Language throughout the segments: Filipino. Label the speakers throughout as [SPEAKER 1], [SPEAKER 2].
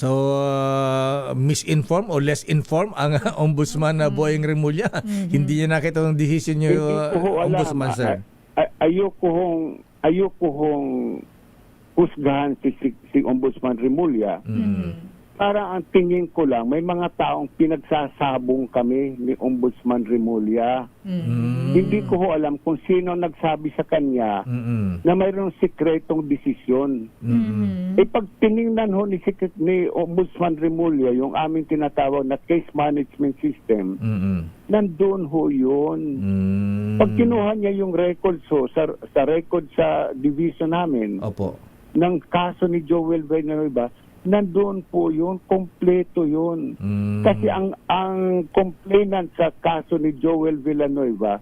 [SPEAKER 1] So, uh, misinform or less informed ang ombudsman na Boyeng Remulla. Hindi niya nakita ng decision niyo,
[SPEAKER 2] ho
[SPEAKER 1] uh, ombudsman, sir.
[SPEAKER 2] Ayoko hong ayoko hong husgahan si, si, si Ombudsman Remulla.
[SPEAKER 1] Mm.
[SPEAKER 2] Para ang tingin ko lang, may mga taong pinagsasabong kami ni Ombudsman Remulla.
[SPEAKER 1] Mm.
[SPEAKER 2] Hindi ko ho alam kung sino nagsabi sa kanya
[SPEAKER 1] Mm-mm.
[SPEAKER 2] na mayroong sikretong desisyon.
[SPEAKER 1] Mm-mm.
[SPEAKER 2] Eh pag tiningnan ho ni, Secret- ni Ombudsman Remulla yung aming tinatawag na case management system,
[SPEAKER 1] Mm-mm.
[SPEAKER 2] nandun ho yun.
[SPEAKER 1] Mm.
[SPEAKER 2] Pag kinuha niya yung records ho, sa, sa record sa division namin
[SPEAKER 1] Opo.
[SPEAKER 2] ng kaso ni Joel Villanueva, nandun po yun, kompleto yun.
[SPEAKER 1] Mm.
[SPEAKER 2] Kasi ang ang complainant sa kaso ni Joel Villanueva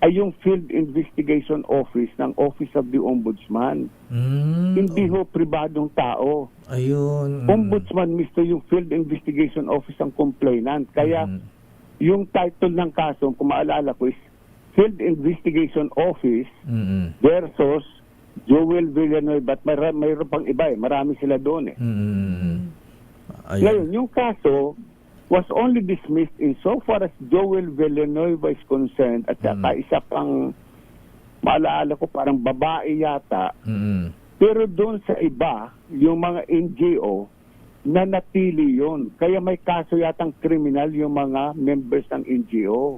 [SPEAKER 2] ay yung Field Investigation Office ng Office of the Ombudsman.
[SPEAKER 1] Mm.
[SPEAKER 2] Hindi ho pribadong tao.
[SPEAKER 1] Ayun.
[SPEAKER 2] Ombudsman mismo yung Field Investigation Office ang complainant. Kaya
[SPEAKER 1] Mm.
[SPEAKER 2] yung title ng kaso, kung maalala ko, is Field Investigation Office
[SPEAKER 1] Mm-mm.
[SPEAKER 2] versus Joel Villanueva. At mayra- mayroon pang iba eh. Marami sila doon eh.
[SPEAKER 1] Mm-mm. Ayun.
[SPEAKER 2] Ngayon, yung kaso was only dismissed in so far as Joel Villanueva is concerned at saka
[SPEAKER 1] Mm.
[SPEAKER 2] isa pang maalala ko parang babae yata.
[SPEAKER 1] Mm-mm.
[SPEAKER 2] Pero doon sa iba, yung mga NGO, na natili yon. Kaya may kaso yatang kriminal yung mga members ng NGO.